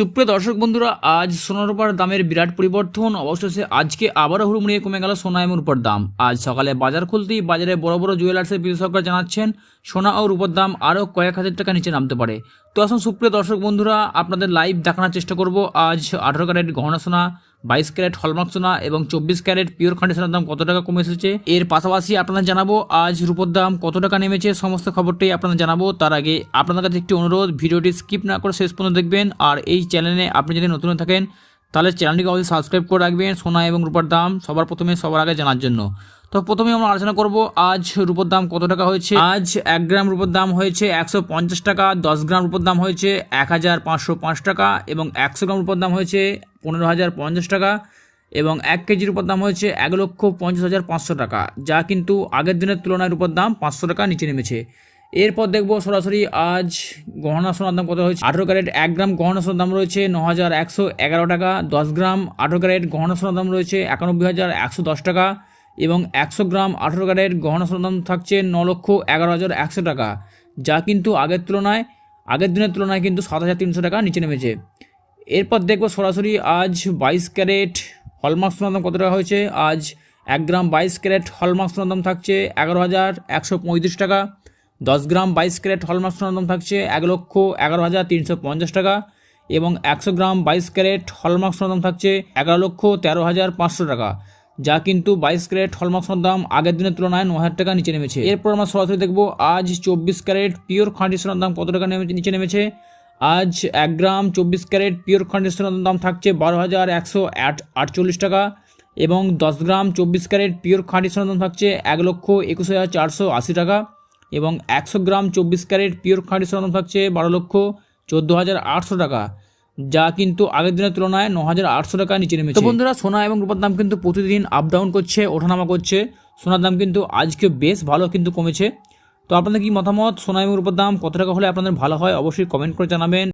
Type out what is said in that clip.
সুপ্রিয় দর্শক বন্ধুরা, আজ সোনার রূপার দামের বিরাট পরিবর্তন। অবশেষে আজকে আবারও হুড়মুড়িয়ে কমে গেল সোনা এবং রূপার দাম। আজ সকালে বাজার খুলতেই বাজারে বড় বড় জুয়েলার্সের বিশেষজ্ঞরা জানাচ্ছেন, সোনা ও রূপার দাম আরও কয়েক হাজার টাকা নিচে নামতে পারে। তো আসুন সুপ্রিয় দর্শক বন্ধুরা, আপনাদের লাইভ দেখানোর চেষ্টা করব। আজ আঠারো ক্যারেট গহনা সোনা বাইশ ক্যারেট হলমার্ক সোনা এবং চব্বিশ ক্যারেট পিওর সোনার দাম কত টাকা কমে এসেছে? এর পাশাপাশি আপনাদের জানাব, আজ রূপোর দাম কত টাকা নেমেছে, সমস্ত খবরটাই আপনাদের জানাব। তার আগে আপনাদের কাছে একটি অনুরোধ, ভিডিওটি স্কিপ না করে শেষ পর্যন্ত দেখবেন। আর এই চ্যানেলে আপনি যদি নতুন থাকেন, তাহলে চ্যানেলটিকে অবশ্যই সাবস্ক্রাইব করে রাখবেন সোনা এবং রূপার দাম সবার প্রথমে সবার আগে জানার জন্য। তো প্রথমে আমরা আলোচনা করব, আজ রূপোর দাম কত টাকা হয়েছে? আজ এক গ্রাম রূপোর দাম হয়েছে একশো পঞ্চাশ টাকা, দশ গ্রাম রূপোর দাম হয়েছে এক হাজার পাঁচশো পাঁচ টাকা এবং একশো গ্রাম রূপোর দাম হয়েছে পনেরো হাজার পঞ্চাশ টাকা এবং এক কেজির উপর দাম হয়েছে এক লক্ষ পঞ্চাশ হাজার পাঁচশো টাকা, যা কিন্তু আগের দিনের তুলনায় উপর দাম পাঁচশো টাকা নিচে নেমেছে। এরপর দেখব সরাসরি আজ গহনা সোনার দাম কত হয়েছে। আঠেরো ক্যারেট এক গ্রাম গহনা সোনার দাম রয়েছে ন হাজার একশো এগারো টাকা, দশ গ্রাম আঠেরো ক্যারেট গহনা সোনার দাম রয়েছে একানব্বই হাজার একশো দশ টাকা এবং একশো গ্রাম আঠেরো ক্যারেট গহনা সোনার দাম থাকছে ন লক্ষ এগারো হাজার একশো টাকা, যা কিন্তু আগের তুলনায়, আগের দিনের তুলনায় কিন্তু সাত হাজার তিনশো টাকা নিচে নেমেছে। এরপর দেখব সরাসরি আজ বাইশ ক্যারেট হলমার্ক সোনার দাম কত টাকা হয়েছে? আজ এক গ্রাম বাইশ ক্যারেট হলমার্ক সোনার দাম থাকছে এগারো হাজার একশো পঁয়ত্রিশ টাকা। দশ গ্রাম বাইশ ক্যারেট হলমার্ক সোনার দাম থাকছে এক লক্ষ এগারো হাজার তিনশো পঞ্চাশ টাকা এবং একশো গ্রাম বাইশ ক্যারেট হলমার্ক সোনার দাম থাকছে এগারো লক্ষ তেরো হাজার পাঁচশো টাকা, যা কিন্তু বাইশ ক্যারেট হলমার্ক সোনার দাম আগের দিনের তুলনায় ন হাজার টাকা নিচে নেমেছে। এরপর আমরা সরাসরি দেখব আজ চব্বিশ ক্যারেট পিওর খাঁটি সোনার দাম কত টাকা নেমে নিচে নেমেছে? আজ এক গ্রাম চব্বিশ ক্যারেট পিওর কন্ডিশনের দাম থাকছে বারো হাজার একশো আট, আটচল্লিশ টাকা এবং দশ গ্রাম চব্বিশ ক্যারেট পিওর কন্ডিশনের দাম থাকছে এক লক্ষ একুশ হাজার চারশো আশি টাকা এবং একশো গ্রাম চব্বিশ ক্যারেট পিওর কন্ডিশনের দাম থাকছে বারো লক্ষ চোদ্দ হাজার আটশো টাকা, যা কিন্তু আগের দিনের তুলনায় ন হাজার আটশো টাকা নিচে নেমেছে। বন্ধুরা, সোনা এবং রূপার দাম কিন্তু প্রতিদিন আপ ডাউন করছে, ওঠানামা করছে। সোনার দাম কিন্তু আজকে বেশ ভালো কিন্তু কমেছে। তো আপনাদের কি মতামত? সোনা এবং রূপার দাম কত টাকা হলে আপনাদের ভালো হয়? অবশ্যই কমেন্ট করে জানাবেন।